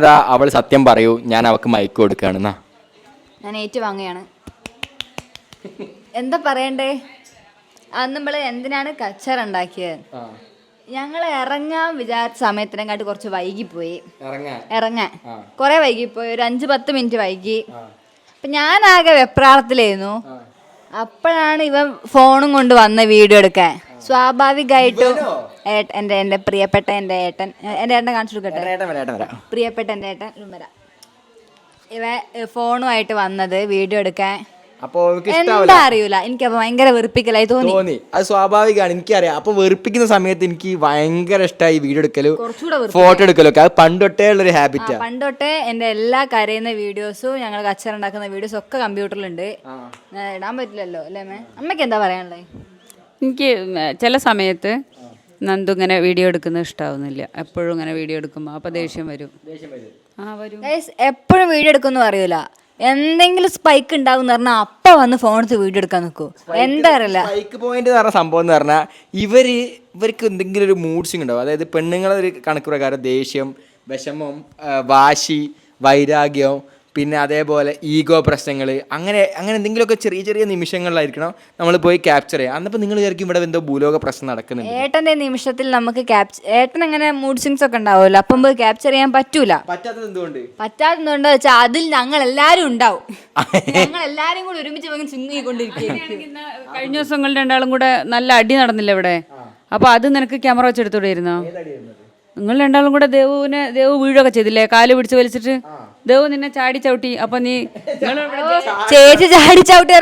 അതാ അവൾ സത്യം പറയൂ ഞാൻ അവൾക്ക് മയക്ക് കൊടുക്കുകയാണെന്നാ ഞാൻ ഏറ്റുവാങ്ങുകയാണ്. എന്താ പറയണ്ടേ? അന്ന് നമ്മൾ എന്തിനാണ് കച്ചറ ഉണ്ടാക്കിയത്? ഞങ്ങൾ ഇറങ്ങാൻ വിചാരിച്ച സമയത്തിനെക്കാട്ട് കുറച്ച് വൈകിപ്പോയി. ഇറങ്ങാൻ? കുറെ വൈകിപ്പോയി. ഒരു അഞ്ച് പത്ത് മിനിറ്റ് വൈകി. അപ്പൊ ഞാൻ ആകെ വെപ്രാളത്തിലായിരുന്നു അപ്പോഴാണ് ഇവൻ ഫോണും കൊണ്ട് വന്ന വീഡിയോ എടുക്കാൻ. സ്വാഭാവികമായിട്ടും എന്റെ എന്റെ പ്രിയപ്പെട്ട എന്റെ ഏട്ടൻ. എന്റെ ഏട്ടൻ കാണിച്ചു കൊടുക്കട്ടെ പ്രിയപ്പെട്ട എന്റെ ഏട്ടൻ ഉമ്മര ഇവ ഫോണുമായിട്ട് വന്നത് വീഡിയോ എടുക്കാൻ. അപ്പോൾ എനിക്ക് എന്താ അറിയൂല. എനിക്ക് ഭയങ്കര വെറുപ്പിക്കലായി തോന്നി. തോന്നി. അത് സ്വാഭാവികമാണ് എനിക്കറിയാം. അപ്പൊ വെറുപ്പിക്കുന്ന സമയത്ത് എനിക്ക് ഭയങ്കര ഇഷ്ടമായി വീഡിയോ എടുക്കലും. കുറച്ചുകൂടെ ഫോട്ടോ എടുക്കലും ഒക്കെ അത് പണ്ടൊട്ടേ ഉള്ളൊരു ഹാബിറ്റ്. പണ്ടൊട്ടേ എന്റെ എല്ലാ കരയുന്ന വീഡിയോസും ഞങ്ങൾ കച്ചറ ഉണ്ടാക്കുന്ന വീഡിയോസും ഒക്കെ കമ്പ്യൂട്ടറിലുണ്ട്. ഇടാൻ പറ്റില്ലല്ലോ അല്ലേ അമ്മേ? അമ്മയ്ക്ക് എന്താ പറയാനുള്ളത് എനിക്ക് ചില സമയത്ത് നന്ദു ഇങ്ങനെ വീഡിയോ എടുക്കുന്നത് ഇഷ്ടാവുന്നില്ല. എപ്പോഴും ഇങ്ങനെ വീഡിയോ എടുക്കുമ്പോൾ അപ്പോൾ ദേഷ്യം വരും. ആ വരും. ഗൈസ് എപ്പോഴും വീഡിയോ എടുക്കുമെന്ന് അറിയില്ല എന്തെങ്കിലും സ്പൈക്ക് ഉണ്ടാവും എന്ന് പറഞ്ഞാൽ അപ്പ വന്ന് ഫോൺ എടുത്ത് വീഡിയോ എടുക്കാൻ നിൽക്കൂ എന്താ അറിയില്ല. സ്പൈക്ക് പോയിന്റ് എന്ന് പറഞ്ഞ സംഭവം എന്ന് പറഞ്ഞാൽ ഇവർ ഇവർക്ക് എന്തെങ്കിലും ഒരു മൂഡ് സ്വിങ് ഉണ്ടാവും. അതായത് പെണ്ണുങ്ങളെ ഒരു കണക്ക് പ്രകാരം ദേഷ്യം വിഷമം ആ, വാശി വൈരാഗ്യം പിന്നെ അതേപോലെ ഈഗോ പ്രശ്നങ്ങൾ അങ്ങനെ അങ്ങനെ എന്തെങ്കിലുമൊക്കെ ചെറിയ ചെറിയ നിമിഷങ്ങളിലായിരിക്കണം നമ്മൾ പോയി ക്യാപ്ചർ ചെയ്യുക. അന്നപ്പോൾ നിങ്ങൾ വിചാരിക്കും ഇവിടെ എന്തോ ഭൂലോക പ്രശ്നം നടക്കുന്നുണ്ട്. ഏട്ടന്റെ നിമിഷത്തിൽ നമുക്ക് ക്യാപ്ചർ ഏട്ടൻ അങ്ങനെ മൂഡ് സ്വിങ്സ് ഒക്കെ ഉണ്ടാവുമല്ലോ അപ്പം പോയി ക്യാപ്ചർ ചെയ്യാൻ പറ്റൂല. പറ്റാത്തത് എന്തുകൊണ്ട്? പറ്റാത്തതുകൊണ്ട് വെച്ചാൽ അതിൽ ഞങ്ങൾ എല്ലാവരും ഉണ്ടാവും. ഞങ്ങൾ എല്ലാരും കൂടി ഒരുമിച്ച് ഇന്ന് കഴിഞ്ഞ ദിവസങ്ങൾ രണ്ടാളും കൂടെ നല്ല അടി നടന്നില്ല ഇവിടെ? അപ്പൊ അത് നിനക്ക് ക്യാമറ വെച്ചെടുത്തൂടെയിരുന്നോ നിങ്ങൾ രണ്ടാളും കൂടെ ദേവുവിനെ ദേവു വീഴൊക്കെ ചെയ്തില്ലേ? കാൽ പിടിച്ച് വലിച്ചിട്ട്? ദേവു നിന്നെ ചാടി ചവിട്ടി അപ്പൊ നീ ചേച്ചി ചാടി ചവിട്ടി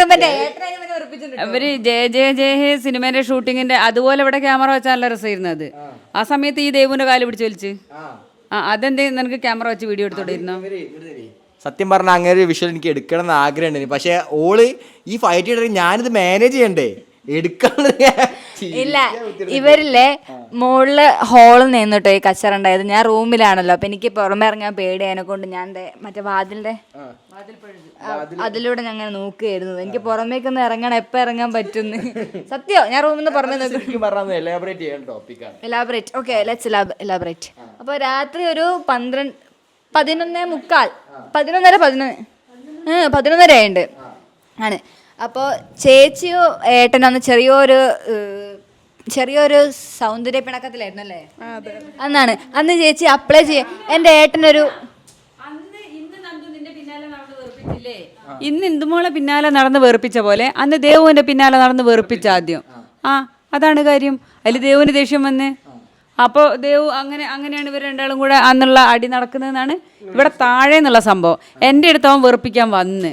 അവർ ജയ ജയ ജയ ഹേ സിനിമേന്റെ ഷൂട്ടിങ്ങിന്റെ അതുപോലെ ഇവിടെ ക്യാമറ വെച്ചാൽ നല്ല രസമായിരുന്നു അത്. ആ. സമയത്ത് ഈ ദേവുവിന്റെ കാൽ പിടിച്ച് വലിച്ച്. ആ. അതെന്തേ നിനക്ക് ക്യാമറ വെച്ച് വീഡിയോ എടുത്തോണ്ടിരുന്നോ സത്യം പറഞ്ഞ അങ്ങനെ ഒരു വിഷ്വൽ എനിക്ക് എടുക്കണം എന്ന് ആഗ്രഹം പക്ഷെ പക്ഷേ ഓൾ ഈ ഫൈറ്റ് ചെയ്തിട്ട് ഞാനിത് മാനേജ് ചെയ്യണ്ടേ? ഇല്ല ഇവരില്ലേ മുകളിൽ ഹോളിൽ നിന്നിട്ടോ ഈ കച്ചറ ഉണ്ടായത്? ഞാൻ റൂമിലാണല്ലോ അപ്പൊ എനിക്ക് പുറമെ ഇറങ്ങാൻ പേടിയായതിനെ കൊണ്ട് ഞാൻ മറ്റേ വാതിലിന്റെ അതിലൂടെ ഞാൻ അങ്ങനെ നോക്കുകയായിരുന്നു എനിക്ക് പുറമേക്ക് ഒന്ന് ഇറങ്ങണം എപ്പോ ഇറങ്ങാൻ പറ്റുന്നു? സത്യോ? ഞാൻ റൂമിൽ നിന്ന് പുറമേ എലാബറേറ്റ് ടോപ്പിക്കാണ് എലാബറേറ്റ് ഓക്കെ ലെറ്റ്സ് എലാബറേറ്റ് അപ്പോൾ രാത്രി ഒരു പന്ത്രണ്ട് പതിനൊന്നേ മുക്കാൽ. പതിനൊന്നര പതിനൊന്ന്. പതിനൊന്നര ആയിട്ടുണ്ട് ആണ്. അപ്പോൾ ചേച്ചിയോ ഏട്ടനോ അന്ന് ചെറിയൊരു ചെറിയൊരു സൗന്ദര്യ പിണക്കത്തിലായിരുന്നു അല്ലേ അന്നാണ്. അന്ന് ചേച്ചി അപ്ലൈ ചെയ്യ എന്റെ ഏട്ടനൊരു അന്ന് ഇന്ന് നന്ദു നിന്റെ പിന്നാലെ നടന്ന് വെറുപ്പിച്ചില്ലേ? ഇന്ന് ഇന്ദുമോളെ പിന്നാലെ നടന്ന് വെറുപ്പിച്ച പോലെ അന്ന് ദേവുവിന്റെ പിന്നാലെ നടന്ന് വെറുപ്പിച്ച ആദ്യം. ആ. അതാണ് കാര്യം. അതിൽ ദേവുവിന് ദേഷ്യം വന്ന്. അപ്പോൾ ദേവു അങ്ങനെ അങ്ങനെയാണ് ഇവർ രണ്ടാളും കൂടെ അന്നുള്ള അടി നടക്കുന്നതെന്നാണ് ഇവിടെ താഴെ എന്നുള്ള സംഭവം. എന്റെ അടുത്ത് അവൻ വെറുപ്പിക്കാൻ വന്ന്.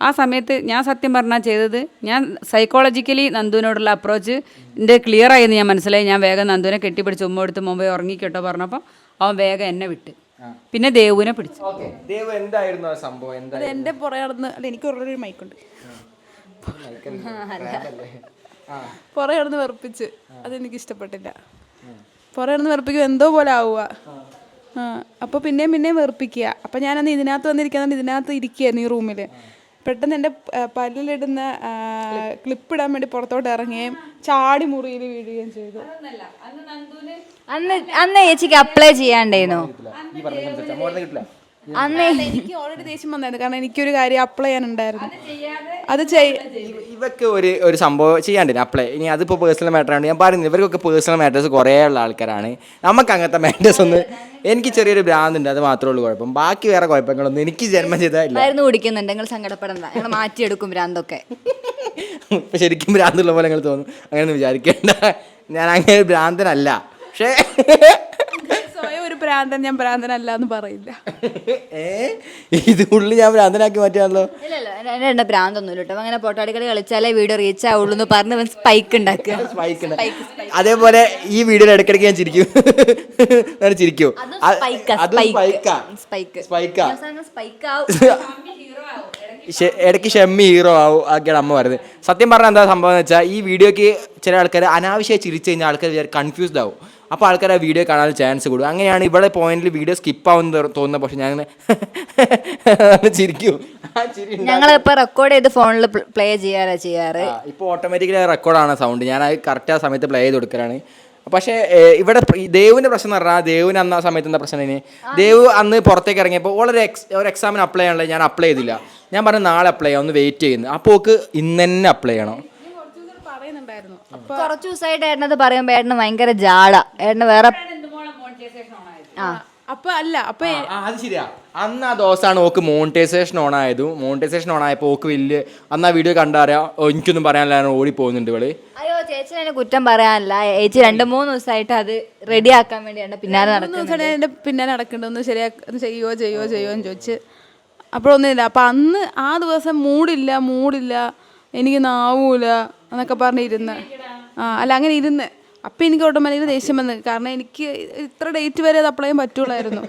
ആ സമയത്ത് ഞാൻ സത്യം പറഞ്ഞാൽ ചെയ്തത് ഞാൻ സൈക്കോളജിക്കലി നന്ദുവിനോടുള്ള അപ്രോച്ച് എന്റെ ക്ലിയർ ആയെന്ന് ഞാൻ മനസ്സിലായി. ഞാൻ വേഗം നന്ദുവിനെ കെട്ടിപ്പിടിച്ച് ഉമ്മ എടുത്ത് മുമ്പേ ഉറങ്ങിക്കെട്ടോ പറഞ്ഞപ്പോൾ അവൻ വേഗം എന്നെ വിട്ട്. പിന്നെ ദേവുവിനെ പിടിച്ചു. ദേവു ദേവ് എന്തായിരുന്നു ആ സംഭവം? എന്താ എന്റെ പുറകെ നടന്ന് അല്ല എനിക്ക് ഒരു മൈക്കുണ്ട് പുറകെ നടന്ന് വെറുപ്പിച്ച്. അതെനിക്ക് ഇഷ്ടപ്പെട്ടില്ല. പുറകെ നടന്ന് വെറുപ്പിക്കും എന്തോ പോലെ ആവുക. അപ്പോൾ പിന്നെയും പിന്നെയും വെറുപ്പിക്കുക. അപ്പോൾ ഞാനന്ന് ഇതിനകത്ത് വന്നിരിക്കുന്നത് ഇതിനകത്ത് ഇരിക്കുകയായിരുന്നു ഈ റൂമിൽ പെട്ടെന്ന് എന്റെ പല്ലിലിടുന്ന ക്ലിപ്പ് ഇടാൻ വേണ്ടി പുറത്തോട്ട് ഇറങ്ങുകയും ചാടി മുറിയിൽ വീഴുകയും ചെയ്തു. അന്ന് അന്ന് ചേച്ചിക്ക് അപ്ലൈ ചെയ്യാണ്ടായിരുന്നു. അന്ന് എനിക്ക് ഓൾറെഡി ദേഷ്യം വന്നായിരുന്നു. കാരണം എനിക്കൊരു കാര്യം അപ്ലൈ ചെയ്യാനുണ്ടായിരുന്നു. അത് ഇവക്ക് ഒരു ഒരു സംഭവം ചെയ്യാണ്ടിന് അപ്ലൈ ഇനി അതിപ്പോൾ പേഴ്സണൽ മാറ്ററാണ് ആണ്. ഞാൻ പറയുന്നത് ഇവർക്കൊക്കെ പേഴ്സണൽ മാറ്റേഴ്സ് കുറേ ഉള്ള ആൾക്കാരാണ്. നമുക്ക് അങ്ങനത്തെ മാറ്റേഴ്സ് ഒന്ന് എനിക്ക് ചെറിയൊരു ഭ്രാന്തുണ്ട് അത് മാത്രമേ ഉള്ളൂ കുഴപ്പം. ബാക്കി വേറെ കുഴപ്പങ്ങളൊന്നും എനിക്ക് ജന്മം ചെയ്തല്ല കുടിക്കുന്നുണ്ട്. നിങ്ങൾ സങ്കടപ്പെടണ്ട. ഞങ്ങൾ മാറ്റിയെടുക്കും ഭ്രാന്തൊക്കെ. ഇപ്പം ശരിക്കും ഭ്രാന്തുള്ള പോലെ നിങ്ങൾ തോന്നും. അങ്ങനെ വിചാരിക്കേണ്ട. ഞാൻ അങ്ങനെ ഒരു ഭ്രാന്തനല്ല. പക്ഷേ ഒരു ഭ്രാന്തൻ ഞാൻ ഭ്രാന്തനല്ല എന്ന് പറയില്ല. ഏ? ഇത് ഉള്ളി ഞാൻ ഭ്രാന്തനാക്കി മാറ്റിയാണല്ലോ. ഇല്ല ഭ്രാന്തൊന്നുമില്ല കേട്ടോ. അങ്ങനെ പൊട്ടാടിക്കളി കളിച്ചാലേ വീഡിയോ റീച്ച് ആവുള്ളൂ എന്ന് പറഞ്ഞ് ഇവൻ സ്പൈക്ക് ഉണ്ടാക്കുക. സ്പൈക്ക് അതേപോലെ ഈ വീഡിയോ ഇടയ്ക്കിടയ്ക്ക് ഞാൻ ചിരിക്കും. ഞാൻ ചിരിക്കും. അതും അത്- spike ആ, അതും spike. സ്പൈക്കാ സ്പൈക്ക് സ്പൈക്കാ സ്പൈക്ക് ആവും. ശെ- ഇടയ്ക്ക് ഷെമ്മി ഹീറോ ആവും. ആക്കിയാണ് അമ്മ പറയുന്നത്. സത്യം പറഞ്ഞാൽ എന്താ സംഭവം എന്ന് വെച്ചാൽ ഈ വീഡിയോക്ക് ചില ആൾക്കാർ അനാവശ്യമായി ചിരിച്ചു കഴിഞ്ഞാൽ ആൾക്കാർ കൺഫ്യൂസ്ഡ് ആവും. അപ്പോൾ ആൾക്കാർ ആ വീഡിയോ കാണാൻ ചാൻസ് കൂടും. അങ്ങനെയാണ് ഇവിടെ പോയിന്റിൽ വീഡിയോ സ്കിപ്പ് ആവുന്ന തോന്നുന്നത് പക്ഷെ ഞാൻ ചിരിക്കും. ഞങ്ങൾ ഇപ്പൊ റെക്കോർഡ് ചെയ്ത് ഫോണിൽ പ്ലേ ചെയ്യാറാ. ചെയ്യാറ് ഇപ്പോൾ ഓട്ടോമാറ്റിക്കലി റെക്കോർഡാണ് സൗണ്ട് ഞാൻ അത് കറക്റ്റ് ആ സമയത്ത് പ്ലേ ചെയ്ത് കൊടുക്കലാണ്. പക്ഷേ ഇവിടെ ദേവിന്റെ പ്രശ്നം എന്ന് പറഞ്ഞാൽ ദേവിന് അന്ന് ആ സമയത്ത് എന്താ പ്രശ്നം ഇനി? ദേവ് അന്ന് പുറത്തേക്ക് ഇറങ്ങിയപ്പോൾ ഓളൊരു എക്സ് ഒരു എക്സാമിന് അപ്ലൈ ചെയ്യാനുള്ളത് ഞാൻ അപ്ലൈ ചെയ്തില്ല. ഞാൻ പറഞ്ഞു നാളെ അപ്ലൈ ചെയ്യാം. ഒന്ന് വെയിറ്റ് ചെയ്യുന്നു. അപ്പോൾ ഓക്ക് ഇന്ന് തന്നെ അപ്ലൈ ചെയ്യണം. പറയുന്നുണ്ടായിരുന്നു കുറച്ചു ദിവസമായിട്ട് ഏട്ടനത് പറയുമ്പോ ഏട്ടന് ഭയങ്കര ജാട. ഏട്ടന് വേറെ ആ. അപ്പൊ അല്ല അപ്പൊ അത് ശരിയാ. അന്ന് ആ ദിവസമാണ് ഓക്ക് മോണിറ്റൈസേഷൻ ഓൺ ആയതും. മോണിറ്റൈസേഷൻ ഓൺ ആയപ്പോൾ ഓക്ക് വലിയ അന്ന് ആ വീഡിയോ കണ്ടറിയാം എനിക്കൊന്നും പറയാനില്ല ഓടി പോകുന്നുണ്ട് ഇവൾ. അയ്യോ ചേച്ചി എന്നെ കുറ്റം പറയാനില്ല. ചേച്ചി രണ്ട് മൂന്ന് ദിവസമായിട്ട് അത് റെഡി ആക്കാൻ വേണ്ടിയാണ് പിന്നാലെ നടക്കുന്നത്. എന്റെ പിന്നാലെ നടക്കണ്ട ഒന്ന് ചെയ്യോ ചെയ്യോ ചെയ്യോ എന്ന് ചോദിച്ച്. അപ്പോഴൊന്നുമില്ല. അപ്പം അന്ന് ആ ദിവസം മൂടില്ല മൂടില്ല. എനിക്ക് നാവൂല. എന്നൊക്കെ പറഞ്ഞിരുന്ന്. ആ അല്ല അങ്ങനെ ഇരുന്ന്. അപ്പം എനിക്ക് ഓട്ടോമാറ്റിക്കലി ദേഷ്യം വന്ന്. കാരണം എനിക്ക് ഇത്ര ഡേറ്റ് വരെ അത് അപ്ലൈ ചെയ്യാൻ പറ്റുള്ളായിരുന്നു.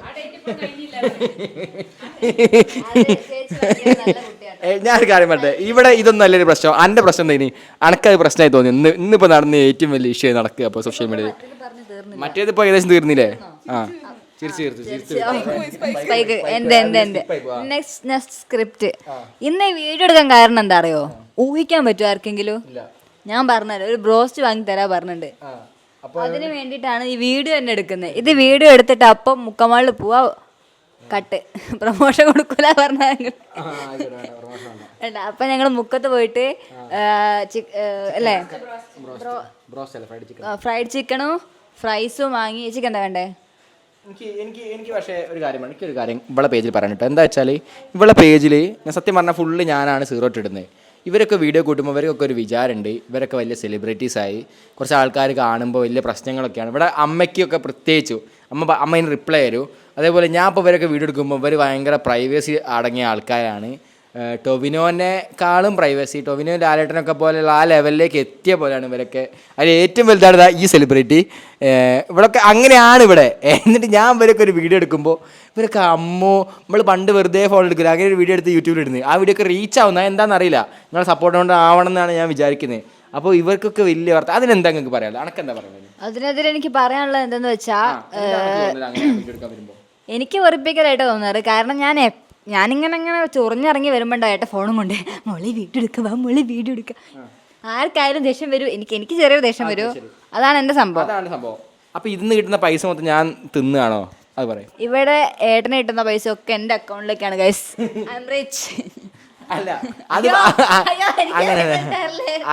ഞാൻ കാര്യം പറട്ടെ ഇവിടെ ഇതൊന്നും അല്ലൊരു പ്രശ്നം എന്റെ പ്രശ്നം എന്താ ഇനി? അനക്കത് പ്രശ്നമായി തോന്നി. ഇന്ന് ഇന്നിപ്പോൾ നടന്ന ഏറ്റവും വലിയ ഇഷ്യൂ നടക്കുക അപ്പോൾ സോഷ്യൽ മീഡിയയിൽ മറ്റേത് ഇപ്പോൾ ഏകദേശം തീർന്നില്ലേ? ആ. നെക്സ്റ്റ് നെക്സ്റ്റ് സ്ക്രിപ്റ്റ് ഇന്ന് വീഡിയോ എടുക്കാൻ കാരണം എന്താ അറിയോ? ഊഹിക്കാൻ പറ്റുമോ ആർക്കെങ്കിലും? ഞാൻ പറഞ്ഞത് ഒരു ബ്രോസ്റ്റ് വാങ്ങി തരാ പറഞ്ഞിട്ടുണ്ട്. അതിന് വേണ്ടിട്ടാണ് ഈ വീഡിയോ തന്നെ എടുക്കുന്നത്. ഇത് വീഡിയോ എടുത്തിട്ട് അപ്പം മുക്കമാളിൽ പോവാ കട്ട്. പ്രൊമോഷൻ കൊടുക്കൂല പറഞ്ഞ അപ്പൊ ഞങ്ങൾ മുക്കത്ത് പോയിട്ട് അല്ലേ? ഫ്രൈഡ് ചിക്കനും ഫ്രൈസും വാങ്ങി. ചിക്കൻ എന്താ വേണ്ടേ? എനിക്ക് എനിക്ക് എനിക്ക് പക്ഷേ ഒരു കാര്യമാണ് എനിക്കൊരു കാര്യം ഇവളെ പേജിൽ പറയാനിട്ടോ എന്താ വെച്ചാൽ ഇവളെ പേജിൽ ഞാൻ സത്യം പറഞ്ഞാൽ ഫുള്ള് ഞാനാണ് സീറോ ഇടുന്നത്. ഇവരൊക്കെ വീഡിയോ കൂട്ടുമ്പോൾ ഇവരൊക്കെ ഒരു വിചാരമുണ്ട് ഇവരൊക്കെ വലിയ സെലിബ്രിറ്റീസായി കുറച്ച് ആൾക്കാർ കാണുമ്പോൾ വലിയ പ്രശ്നങ്ങളൊക്കെയാണ്. ഇവിടെ അമ്മയ്ക്കൊക്കെ പ്രത്യേകിച്ചു അമ്മ അമ്മ റിപ്ലൈ തരൂ. അതേപോലെ ഞാൻ ഇപ്പോൾ ഇവരൊക്കെ വീഡിയോ എടുക്കുമ്പോൾ ഇവർ ഭയങ്കര പ്രൈവസി അടങ്ങിയ ആൾക്കാരാണ്. ടൊവിനോനെക്കാളും പ്രൈവസി ടൊവിനോ ലാലേട്ടനൊക്കെ പോലെയുള്ള ആ ലെവലിലേക്ക് എത്തിയ പോലെയാണ് ഇവരൊക്കെ. അതിൽ ഏറ്റവും വലുതാണ് ഈ സെലിബ്രിറ്റി ഇവിടൊക്കെ അങ്ങനെയാണ് ഇവിടെ. എന്നിട്ട് ഞാൻ ഇവരൊക്കെ ഒരു വീഡിയോ എടുക്കുമ്പോൾ ഇവരൊക്കെ അമ്മോ നമ്മൾ പണ്ട് വെറുതെ ഫോൺ എടുക്കില്ല. അങ്ങനെ ഒരു വീഡിയോ എടുത്ത് യൂട്യൂബിൽ ഇടുന്നത്. ആ വീഡിയോ ഒക്കെ റീച്ച് ആവുന്ന എന്താണെന്ന് അറിയില്ല. നിങ്ങളെ സപ്പോർട്ട് കൊണ്ട് ആവണം എന്നാണ് ഞാൻ വിചാരിക്കുന്നത് അപ്പോൾ ഇവർക്കൊക്കെ വലിയ വാർത്ത. അതിനെന്താ നിങ്ങൾക്ക് പറയാനുള്ളത്? എന്താ പറയുന്നത് അതിനെതിരെ എനിക്ക് പറയാനുള്ളത് എന്തെന്ന് വെച്ചാൽ എനിക്ക് വെറുപ്പിക്കലായിട്ട് തോന്നാറ്. കാരണം ഞാൻ ഞാനിങ്ങനെ ഇങ്ങനെ ചൊറിഞ്ഞിറങ്ങി വരുമ്പോണ്ടോ ഏട്ട ഫോണും കൊണ്ട്? മോളി വീഡിയോ എടുക്കുക വാ മോളി വീഡിയോ എടുക്കുക ആർക്കായാലും ദേഷ്യം വരും. എനിക്ക് എനിക്ക് ചെറിയൊരു ദേഷ്യം വരും. അതാണ് എന്റെ സംഭവം. അതാണ് സംഭവം. അപ്പോൾ ഇതിന്ന് കിട്ടുന്ന പൈസ മൊത്തം ഞാൻ തിന്നുകയാണോ അത് പറയും. ഇവിടെ ഏട്ടന് കിട്ടുന്ന പൈസ ഒക്കെ എന്റെ അക്കൗണ്ടിലേക്കാണ് ഗൈസ് ഐ എം റിച്ച് അല്ല അത് അങ്ങനെ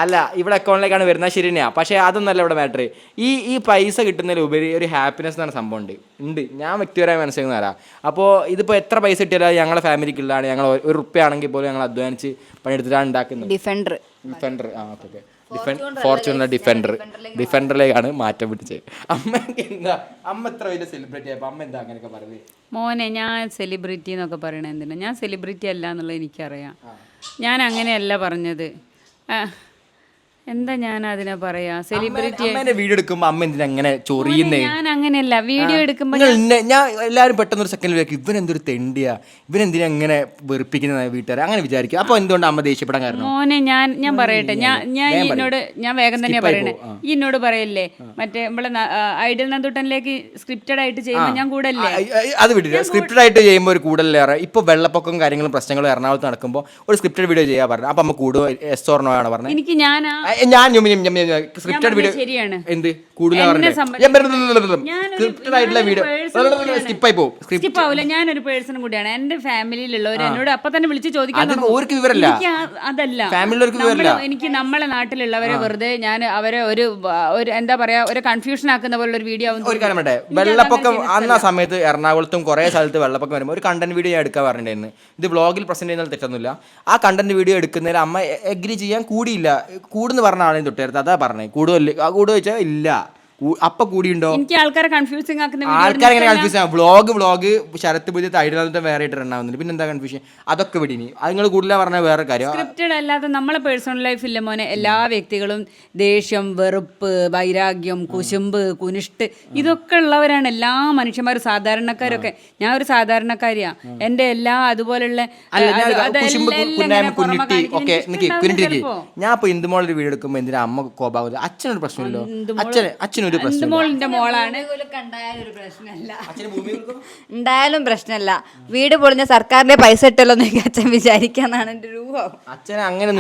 അല്ല ഇവിടെ അക്കൗണ്ടിലേക്കാണ് വരുന്നത്. ശരി തന്നെയാ പക്ഷേ അതൊന്നല്ല ഇവിടെ മാറ്റർ ഈ ഈ പൈസ കിട്ടുന്നതിലുപരി ഒരു ഹാപ്പിനെസ് എന്നാണ് സംഭവം ഉണ്ട്. ഉണ്ട്. ഞാൻ വ്യക്തിപരമായി മനസ്സിലാക്കുന്ന തരാം അപ്പോൾ ഇതിപ്പോൾ എത്ര പൈസ കിട്ടിയാലും ഞങ്ങളുടെ ഫാമിലിക്കുള്ളതാണ് ഞങ്ങൾ ഒരു റുപ്യ ആണെങ്കിൽ പോലും ഞങ്ങൾ അധ്വാനിച്ച് പണിയെടുത്തിട്ടാണ് ഉണ്ടാക്കുന്നത്. ഡിഫൻഡർ ഡിഫൻഡർ ആ ഓക്കെ ഓക്കെ. ഫോർച്യൂണർ ഡിഫൻഡർ ഡിഫൻഡറിലേക്കാണ് മാറ്റം പിടിച്ചത്. അമ്മയ്ക്ക് എന്താ അമ്മ എത്ര വലിയ സെലിബ്രിറ്റി അമ്മ എന്താ അങ്ങനെയൊക്കെ പറയുന്നത് മോനെ ഞാൻ സെലിബ്രിറ്റി എന്നൊക്കെ പറയണത് എന്തിനാ? ഞാൻ സെലിബ്രിറ്റി അല്ല എന്നുള്ളത് എനിക്കറിയാം. ഞാൻ അങ്ങനെയല്ല പറഞ്ഞത്. എന്താ ഞാൻ അതിനെ പറയാ? സെലിബ്രിറ്റി വീഡിയോ എടുക്കുമ്പോ അമ്മ എന്തിനാ അങ്ങനെ ചൊറിയുന്നേ? ഞാൻ അങ്ങനെയല്ല. വീഡിയോ എടുക്കുമ്പോ നിങ്ങൾ ഞാൻ എല്ലാരും പെട്ടെന്ന് ഒരു സെക്കൻഡ് വിചാരിക്കും ഇവൻ എന്തൊരു തെണ്ടിയാ? ഇവൻ എന്തിനാ ഇങ്ങനെ വെറുപ്പിക്കുന്ന വീട്ടുകാരെ? അങ്ങനെ വിചാരിക്കും. അപ്പൊ എന്തുകൊണ്ട് അമ്മ ദേഷ്യപ്പെടാൻ കാരണം? മോനെ ഞാൻ ഞാൻ പറയട്ടെ. ഞാൻ ഞാൻ എന്നോട് ഞാൻ വേഗം തന്നെ പറയണേ. ഈ എന്നോട് പറയല്ലേ? മറ്റേ നമ്മളെ ഐഡിയൽ നന്ദുട്ടനിലേക്ക് സ്ക്രിപ്റ്റഡ് ആയിട്ട് ചെയ്യുമ്പോ ഞാൻ കൂടല്ലേ? ആ, ആ, അത് വിട്ടില്ല സ്ക്രിപ്റ്റഡ് ആയിട്ട് ചെയ്യുമ്പോൾ ഒരു കൂടുതലേറെ ഇപ്പൊ വെള്ളപ്പൊക്കം കാര്യങ്ങളും പ്രശ്നങ്ങളും എറണാകുളത്ത് നടക്കുമ്പോൾ ഒരു സ്ക്രിപ്റ്റഡ് വീഡിയോ ചെയ്യാൻ പറഞ്ഞു അപ്പൊ അമ്മ കൂടുക എസ് ഓർണോ ആണ് പറഞ്ഞത്. എനിക്ക് ഞാൻ ആ ഞാൻ സ്ക്രിപ്റ്റഡ് വീഡിയോ എന്ത് കൂടുതൽ സ്ക്രിപ്റ്റഡ് ആയിട്ടുള്ള വീഡിയോ സ്കിപ്പായി പോകും സ്കിപ്പ് ആവില്ല ഞാനൊരു പേഴ്സൺ കൂടിയാണ് എന്റെ ഫാമിലിയിലുള്ളവർ എന്നോട് അപ്പൊ തന്നെ വിളിച്ച് ചോദിക്കാൻ. ഓർക്ക് വിവരമില്ല. എനിക്ക് അതല്ല ഫാമിലിയിലുള്ളവർക്ക് നമ്മൾ വിവരമില്ല. എനിക്ക് നമ്മളെ നാട്ടിലുള്ളവരെ വെറുതെ ഞാൻ അവരെ ഒരു ഒരു എന്താ പറയാ ഒരു കൺഫ്യൂഷൻ ആക്കുന്ന പോലെ ഒരു വീഡിയോ ഒരു കാര്യം വേണ്ടേ വെള്ളപ്പൊക്കം അന്ന സമയത്ത് എറണാകുളത്തും കുറെ സ്ഥലത്ത് വെള്ളപ്പൊക്കം വരുമ്പോൾ ഒരു കണ്ടന്റ് വീഡിയോ ഞാൻ എടുക്കാൻ പറഞ്ഞിട്ടുണ്ടായിരുന്നു ഇത് വ്ളോഗിൽ പ്രസന്റ് ചെയ്യുന്നതിൽ തെറ്റൊന്നുമില്ല ആ കണ്ടന്റ് വീഡിയോ എടുക്കുന്നതിൽ അമ്മ എഗ്രി ചെയ്യാൻ കൂടിയില്ല കൂടുന്ന് പറഞ്ഞ ആളെയും തൊട്ടായിരുന്നു അതാ പറഞ്ഞത് കൂടുതൽ ആ ചോദിച്ചാൽ വെച്ചാൽ ഇല്ല. അപ്പൊ കൂടിയുണ്ടോ? എനിക്ക് ആൾക്കാരെ കൺഫ്യൂസിങ് ആക്കുന്ന ആൾക്കാരെ ഇഷ്ടമല്ല. കൺഫ്യൂഷൻ വ്ളോഗ് വ്ളോഗ് ശരത്ത് പുതിയ തൈഡിലാന്നിട്ട് വേറെ ആയിട്ട് റണ്ണാവുന്നില്ല പിന്നെ എന്താ കൺഫ്യൂഷൻ അതൊക്കെ വിടിനി അത് നിങ്ങൾ കൂടുതലാ പറഞ്ഞ വേറെ കാര്യം. സ്ക്രിപ്റ്റഡ് അല്ലാതെ നമ്മളെ പേഴ്സണൽ ലൈഫിലെ മോനെ. എല്ലാ വ്യക്തികളും ദേഷ്യം വെറുപ്പ് വൈരാഗ്യം കുശുമ്പ് കുനിഷ്ട് ഇതൊക്കെ ഉള്ളവരാണ് എല്ലാ മനുഷ്യന്മാരും സാധാരണക്കാരൊക്കെ. ഞാൻ ഒരു സാധാരണക്കാരിയാ. എന്റെ എല്ലാ അതുപോലെയുള്ള ഞാൻ കുശുമ്പ് കുന്നായ്മ. ഞാൻ ഇപ്പൊ ഇന്ദുമോളൊരു വീഡിയോ എടുക്കുമ്പോൾ എന്തിനാ അമ്മ കോപാവില്ല അച്ഛനൊരു പ്രശ്നമില്ലല്ലോ. അച്ഛന് അച്ഛനൊരു പ്രശ്നമില്ല. മോളിന്റെ മോളാണ്. ഉണ്ടായാലും ഒരു പ്രശ്നമല്ല. വീട് പൊളിഞ്ഞ സർക്കാരിന്റെ പൈസ ഇട്ടല്ലോ എന്നൊക്കെ അച്ഛൻ വിചാരിക്കാന്നാണ് എന്റെ രൂപം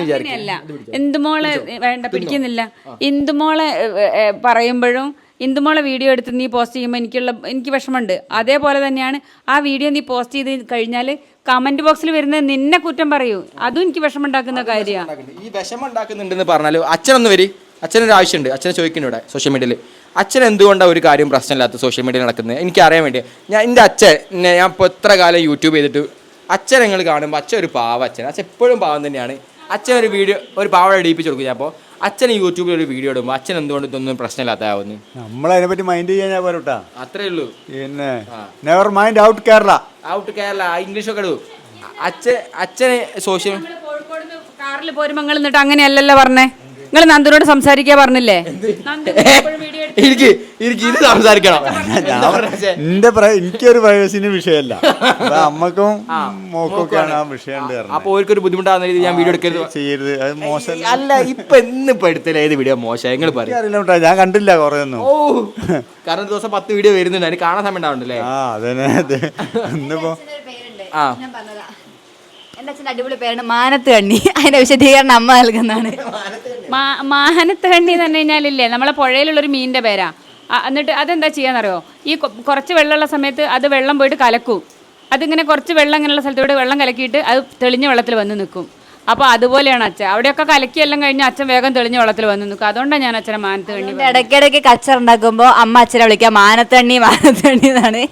വിചാരിക്കും അങ്ങനെയല്ല. ഇന്ദുമോളെ വേണ്ട പിടിക്കുന്നില്ല. ഇന്ദുമോളെ ഏ, ഏ, പറയുമ്പോഴും ഇന്ദുമോളെ വീഡിയോ എടുത്ത് നീ പോസ്റ്റ് ചെയ്യുമ്പോൾ എനിക്കുള്ള എനിക്ക് വിഷമമുണ്ട്. അതേപോലെ തന്നെയാണ് ആ വീഡിയോ നീ പോസ്റ്റ് ചെയ്ത് കഴിഞ്ഞാൽ കമന്റ് ബോക്സിൽ വരുന്നത് നിന്നെ കുറ്റം പറയൂ. അതും എനിക്ക് വിഷമമുണ്ടാക്കുന്ന കാര്യമാണ് ഈ വിഷമം ഉണ്ടാക്കുന്നുണ്ടെന്ന് പറഞ്ഞാൽ അച്ഛനൊന്ന് വരി. അച്ഛനൊരു ആവശ്യമുണ്ട് അച്ഛനെ ചോദിക്കുന്നു ഇവിടെ സോഷ്യൽ മീഡിയയിൽ അച്ഛൻ എന്തുകൊണ്ടാണ് ഒരു കാര്യം പ്രശ്നമില്ലാത്ത സോഷ്യൽ മീഡിയയിൽ നടക്കുന്നത്? എനിക്ക് അറിയാൻ വേണ്ടി. ഞാൻ എന്റെ അച്ഛൻ ഞാൻ ഇപ്പോൾ എത്ര കാലം യൂട്യൂബ് ചെയ്തിട്ട് അച്ഛൻ നിങ്ങൾ കാണുമ്പോൾ അച്ഛൻ ഒരു പാവ അച്ഛൻ അച്ഛൻ എപ്പോഴും പാവം തന്നെയാണ്. അച്ഛൻ ഒരു വീഡിയോ ഒരു പാവ ഇടിപ്പിച്ച് കൊടുക്കും ഞാൻ അപ്പോൾ അച്ഛൻ യൂട്യൂബിൽ ഒരു വീഡിയോ ഇടുമ്പോൾ അച്ഛൻ എന്തുകൊണ്ട് ഇതൊന്നും പ്രശ്നമില്ലാത്തതാവുന്നു? നമ്മളതിനെ പറ്റി മൈൻഡ് ചെയ്യാൻ പോരട്ടാ. അത്രേ ഉള്ളൂ. പിന്നെ never mind out Kerala out Kerala ഇംഗ്ലീഷൊക്കെ ഇടൂ അച്ഛൻ അച്ഛനെ സോഷ്യൽ കോഴിക്കോട് കാറിൽ പോരുമ്പോൾ എന്നിട്ട് അങ്ങനെയല്ലല്ലോ പറഞ്ഞേ? നിങ്ങൾ നന്ദനോട് സംസാരിക്കാ പറഞ്ഞില്ലേ? നന്ദു എപ്പോഴും വീഡിയോ എടുത്ത് എനിക്ക് എനിക്ക് ഇത് സംസാരിക്കണം. എന്റെ എനിക്കൊരു പ്രൈവസിന്റെ വിഷയമല്ല. അപ്പൊ അമ്മക്കും മോക്കൊക്കെയാണ് ആ വിഷയം. അപ്പൊ ഓർക്കൊരു ബുദ്ധിമുട്ടാകുന്ന രീതിയിൽ ഞാൻ വീഡിയോ എടുക്കരുത്. ചെയ്യരുത്. അത് മോശം. അല്ല ഇപ്പൊ ഇന്നിപ്പോ എടുത്തില്ല. ഏത് വീഡിയോ മോശം? നിങ്ങൾ പറയും? ഞാൻ കണ്ടില്ല കൊറേ ഒന്നും ഓ കാരണം ദിവസം പത്ത് വീഡിയോ വരുന്നുണ്ട്. അതിന് കാണാൻ സമയം ഉണ്ടാവുന്നുണ്ടല്ലേ ആ അതന്നെ അതെ ഇന്നിപ്പോ ആ. ഞാൻ പറഞ്ഞതാ. എന്റെ അച്ഛന്റെ അടിപൊളി പേരാണ് മാനത്ത് കണ്ണി. അതിന്റെ വിശദീകരണം അമ്മ നൽകുന്നതാണ്. മാ- തന്നെ കണ്ണി എന്ന് പറഞ്ഞു കഴിഞ്ഞാലില്ലേ നമ്മളെ പുഴയിലുള്ളൊരു മീനിന്റെ പേരാ. എന്നിട്ട് അതെന്താ ചെയ്യാന്നറിയോ? ഈ കുറച്ച് വെള്ളമുള്ള സമയത്ത് അത് വെള്ളം പോയിട്ട് കലക്കും. അതിങ്ങനെ കുറച്ച് വെള്ളം ഇങ്ങനെയുള്ള സ്ഥലത്തോട് വെള്ളം കലക്കിയിട്ട് അത് തെളിഞ്ഞ വെള്ളത്തിൽ വന്ന് നിൽക്കും. അപ്പോൾ അതുപോലെയാണ് അച്ഛൻ. അവിടെയൊക്കെ കലക്കിയെല്ലാം കഴിഞ്ഞ് അച്ഛൻ വേഗം തെളിഞ്ഞ വെള്ളത്തിൽ വന്ന് നിൽക്കും. അതുകൊണ്ടാണ് ഞാൻ അച്ഛനെ മാനത്ത് കണ്ണി അതുകൊണ്ട് ഇടയ്ക്കിടയ്ക്ക് കച്ചറ ഉണ്ടാക്കുമ്പോ അമ്മ അച്ഛനെ വിളിക്കാം മാനത്തണ്ണി മാനത്തണ്ണി എന്നാണ്.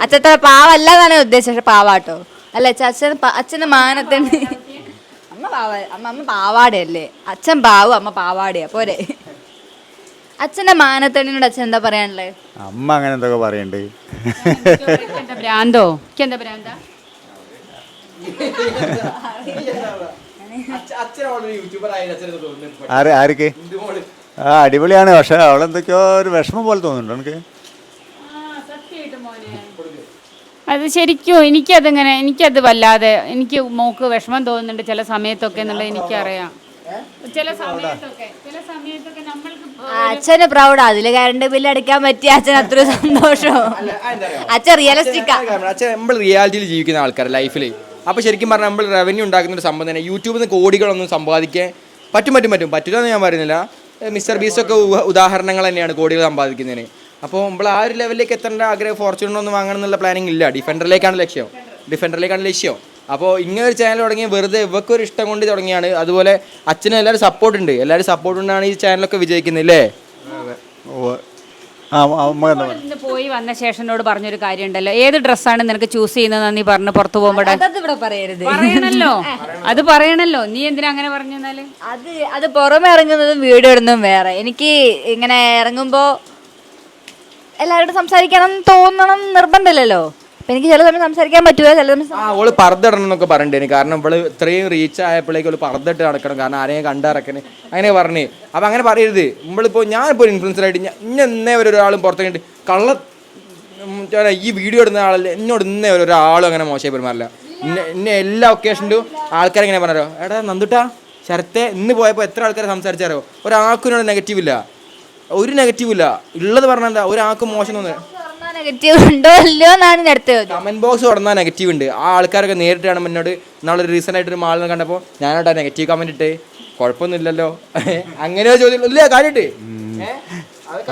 അച്ഛത്തെ പാവല്ല എന്നാണ് ഉദ്ദേശിച്ചത്. പാവാട്ടോ. അല്ല അച്ഛൻ അച്ഛൻ അച്ഛന് മാനത്തണ്ണി പാവ അമ്മ അമ്മ പാവാടയല്ലേ? അച്ഛൻ പാവു അമ്മ പാവാടയാ പോരെ. അച്ഛന്റെ മാനത്തണ്ണിനോട് അച്ഛൻ എന്താ പറയാനുള്ളത് അമ്മ അങ്ങനെ എന്തൊക്കെ പറയണ്ട്? എന്താ ഭ്രാന്തോ? എനിക്ക് എന്താ ഭ്രാന്താ ആര് ആർക്ക് ആ അടിപൊളിയാണ് പക്ഷെ അവളെന്തൊക്കെയോ ഒരു വിഷമം പോലെ തോന്നുന്നുണ്ട് എനിക്ക്. അത് ശരിക്കും എനിക്കതിങ്ങനെ എനിക്കത് വല്ലാതെ എനിക്ക് മോക്ക് വിഷമം തോന്നുന്നുണ്ട് ചില സമയത്തൊക്കെ എന്നുള്ളത് എനിക്കറിയാം. ചില സമയത്തൊക്കെ ചില സമയത്തൊക്കെ നമ്മൾക്ക് അച്ഛന് പ്രൗഡാ അതിൽ കറണ്ട് ബില്ല് അടിക്കാൻ പറ്റിയ അച്ഛൻ അത്ര സന്തോഷം. അച്ഛൻ റിയലിസ്റ്റിക്കാ അച്ഛൻ നമ്മൾ റിയാലിറ്റിയിൽ ജീവിക്കുന്ന ആൾക്കാർ ലൈഫിൽ അപ്പോൾ ശരിക്കും പറഞ്ഞാൽ നമ്മൾ റവന്യൂ ഉണ്ടാക്കുന്ന ഒരു സംഭവം തന്നെ. യൂട്യൂബിൽ നിന്ന് കോടികളൊന്നും സമ്പാദിക്കാൻ പറ്റും പറ്റും പറ്റും. പറ്റില്ല എന്ന് ഞാൻ പറയുന്നില്ല. മിസ്റ്റർ ബീസ് ഒക്കെ ഉദാഹരണങ്ങൾ തന്നെയാണ് കോടികൾ സമ്പാദിക്കുന്നതിന്. അപ്പോൾ നമ്മൾ ആ ഒരു ലെവലിലേക്ക് എത്തേണ്ട ആഗ്രഹം ഫോർച്യൂണറൊന്നും വാങ്ങണം എന്നുള്ള പ്ലാനിങ് ഇല്ല. ഡിഫൻഡറിലേക്കാണ് ലക്ഷ്യം. ഡിഫൻഡറിലേക്കാണ് ലക്ഷ്യം. അപ്പോൾ ഇങ്ങനെ ഒരു ചാനൽ തുടങ്ങി വെറുതെ ഇവക്കൊരു ഇഷ്ടം കൊണ്ട് തുടങ്ങിയാണ്. അതുപോലെ അച്ഛന് എല്ലാവരും സപ്പോർട്ട് ഉണ്ട്. എല്ലാവരും സപ്പോർട്ട് ഉണ്ടാണ് ഈ ചാനലൊക്കെ വിജയിക്കുന്നത് അല്ലേ? പോയി വന്ന ശേഷനോട് എന്നോട് പറഞ്ഞൊരു കാര്യം ഉണ്ടല്ലോ ഏത് ഡ്രസ്സാണ് നിനക്ക് ചൂസ് ചെയ്യുന്നത് നീ പറഞ്ഞു പുറത്തു പോകുമ്പോൾ പറയരുത്. പറയണല്ലോ. അത് പറയണല്ലോ. നീ എന്തിനാ അങ്ങനെ പറഞ്ഞു എന്നാൽ അത് അത് പുറമെ ഇറങ്ങുന്നതും വീഡിയോ ഇടുന്നതും വേറെ. എനിക്ക് ഇങ്ങനെ ഇറങ്ങുമ്പോ എല്ലാവരോടും സംസാരിക്കണം തോന്നണം നിർബന്ധമില്ലല്ലോ. എനിക്ക് ചില സമയം സംസാരിക്കാൻ പറ്റൂല ചില സമയം ആ ഓൾ പർദ്ദ എന്നൊക്കെ പറഞ്ഞിട്ട് കാരണം ഇവൾ ഇത്രയും റീച്ച് ആയപ്പോഴേക്കും ഓൾ പർദ്ദ നടക്കണം കാരണം ആരെയും കണ്ടിറക്കണേ അങ്ങനെ പറഞ്ഞ്. അപ്പൊ അങ്ങനെ പറയരുത്. നമ്മളിപ്പോ ഞാനിപ്പോ ഒരു ഇൻഫ്ലുവൻസർ ആയിട്ട് ഞാൻ ഇന്നെ ഇന്നേ ഒരാളും പുറത്തേക്ക് കള്ള ഈ വീഡിയോ ഇടുന്ന ആളല്ലേ എന്നോട് ഇന്നേ ഒരാളും അങ്ങനെ മോശമായി പെരുമാറില്ല. ഇന്നെ എല്ലാ ഒക്കേഷനിലും ആൾക്കാർ ഇങ്ങനെ പറഞ്ഞോ എടാ നന്ദുട്ടാ ശരത്തെ ഇന്ന് പോയപ്പോൾ എത്ര ആൾക്കാരെ സംസാരിച്ചാരോ? ഒരാൾക്കും നെഗറ്റീവ് ഇല്ല. ഒരു നെഗറ്റീവ് ഇല്ല. ഉള്ളത് പറഞ്ഞാൽ എന്താ? ഒരാൾക്കും മോശം തോന്നുന്നത് നെഗറ്റീവ് ഉണ്ടോ ഇല്ലയോ എന്നാണ് അടുത്ത ചോദ്യം. കമന്റ് ബോക്സ് തുറന്നാൽ നെഗറ്റീവ് ഉണ്ട്. ആ ആൾക്കാരൊക്കെ നേരിട്ട് കാണുമ്പോൾ എന്നോട് നാളൊരു റീസെന്റ് ആയിട്ട് ഒരു മാളിനെ കണ്ടപ്പോൾ ഞാനോട്ടാ നെഗറ്റീവ് കമന്റ് ഇട്ട് കുഴപ്പമൊന്നുമില്ലല്ലോ അങ്ങനെ ഒരു ചോദ്യം. ഇല്ല കാര്യമായിട്ട്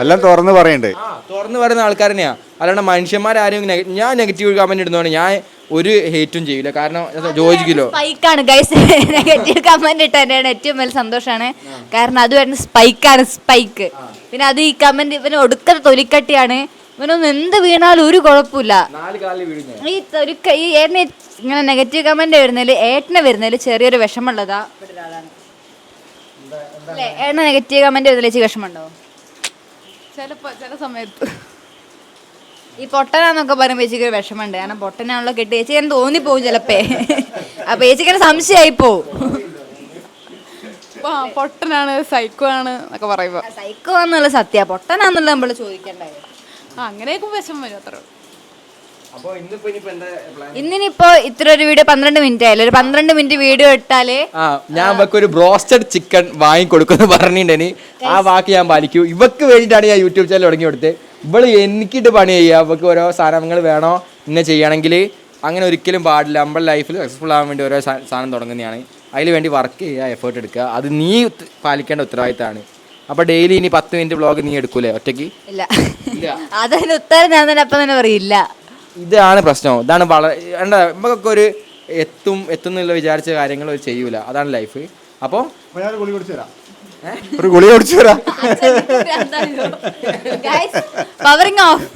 എല്ലാം തുറന്ന് പറയണ്ട്. തുറന്ന് തുറന്നു പറയുന്ന ആൾക്കാർ തന്നെയാ അല്ലാണ്ട് മനുഷ്യന്മാരാരും ഞാൻ നെഗറ്റീവ് കമന്റ് ഇടുന്നതാണ്. ഞാൻ ഒരു ഹേറ്റും ചെയ്യില്ല കാരണം യോജിക്കില്ലോ സ്പൈക്കാണ് ഗൈസ് നെഗറ്റീവ് കമന്റ് ഇട്ട് തന്നെയാണ് ഏറ്റവും വലിയ സന്തോഷമാണ്. കാരണം അത് വരുന്ന സ്പൈക്കാണ് സ്പൈക്ക് പിന്നെ അത് ഈ കമന്റ് ഇവന് ഒടുക്കത്തെ തൊലിക്കട്ടിയാണ്. ഇവനൊന്നും എന്ത് വീണാലും ഒരു കുഴപ്പമില്ല. നാല് കാലിൽ വീഴുന്നത് ഈ തൊലിക്ക ഈ ഏട്ടനെ ഇങ്ങനെ നെഗറ്റീവ് കമന്റ് വരുന്നതിൽ ഏട്ടനെ വരുന്നതിൽ ചെറിയൊരു വിഷമമുള്ളതാ. അല്ലേ ഏട്ടന് നെഗറ്റീവ് കമന്റ് വരുന്നതിൽ ചേച്ചി വിഷമമുണ്ടോ? ചിലപ്പോ ചില സമയത്ത്. ഈ പൊട്ടനാന്നൊക്കെ പറയുമ്പോൾ ചേച്ചിക്ക് ഒരു വിഷമമുണ്ട്. കാരണം പൊട്ടനാണല്ലോ കെട്ടി. ചേച്ചി ഞാൻ തോന്നിപ്പോവും ചിലപ്പേ. അപ്പൊ ചേച്ചിക്ക് സംശയമായി പോവും ആ, പൊട്ടനാണ് സൈക്കോ ആണ് എന്നൊക്കെ പറയുമ്പോ. സൈക്കോ എന്നുള്ള സത്യ. പൊട്ടനാന്നുള്ള നമ്മൾ ചോദിക്കണ്ടേ? ആ അങ്ങനെയൊക്കെ വിഷമം വരും അത്രേ ഉള്ളൂ. ഇന്നിപ്പോ ഇനിയിപ്പോ എന്താ പ്ലാൻ ഇന്നിനിപ്പോ ഇത്ര ഒരു വീഡിയോ പന്ത്രണ്ട് മിനിറ്റ് ആയാലും ഒരു പന്ത്രണ്ട് മിനിറ്റ് വീഡിയോ ഇട്ടാൽ ആ ഞാൻ ഇവക്ക് ഒരു ബ്രോസ്റ്റഡ് ചിക്കൻ വാങ്ങിക്കൊടുക്കുന്നു പറഞ്ഞിട്ടുണ്ടെനി ആ വാക്ക് ഞാൻ പാലിക്കൂ. ഇവക്ക് വേണ്ടിയിട്ടാണ് ഞാൻ യൂട്യൂബ് ചാനൽ തുടങ്ങി കൊടുത്തത് ഇവൾ എനിക്കിട്ട് പണി ചെയ്യുക. ഇവക്ക് ഓരോ സാധനങ്ങൾ വേണോ? ഇന്നെ ചെയ്യണമെങ്കിൽ അങ്ങനെ ഒരിക്കലും പാടില്ല. നമ്മുടെ ലൈഫിൽ സക്സസ്ഫുൾ ആവാൻ വേണ്ടി ഓരോ സാ- സാധനം തുടങ്ങുന്നതാണ്. അതിന് വേണ്ടി വർക്ക് ചെയ്യുക എഫേർട്ട് എടുക്കുക. അത് നീ പാലിക്കേണ്ട ഉത്തരവാദിത്തമാണ്. അപ്പൊ ഡെയിലി ഇനി പത്ത് മിനിറ്റ് ബ്ലോഗ് നീ എടുക്കൂലേ? ഒറ്റയ്ക്ക്? ഇല്ല. അതിന് ഉത്തരം ഞാൻ തന്നെ അപ്പം തന്നെ പറയില്ല ഇതാണ് പ്രശ്നം. ഇതാണ് വളരെ എന്താ നമുക്കൊക്കെ ഒരു എത്തും എത്തുന്നുള്ള വിചാരിച്ച കാര്യങ്ങൾ ഒരു ചെയ്യൂല. അതാണ് ലൈഫ് അപ്പോൾ അപ്പൊ ഞാൻ ഒരു ഗുളി കുടിച്ചു തരാം ഒരു ഗുളി കുടിച്ചു തരാം പവറിങ് ഓഫ്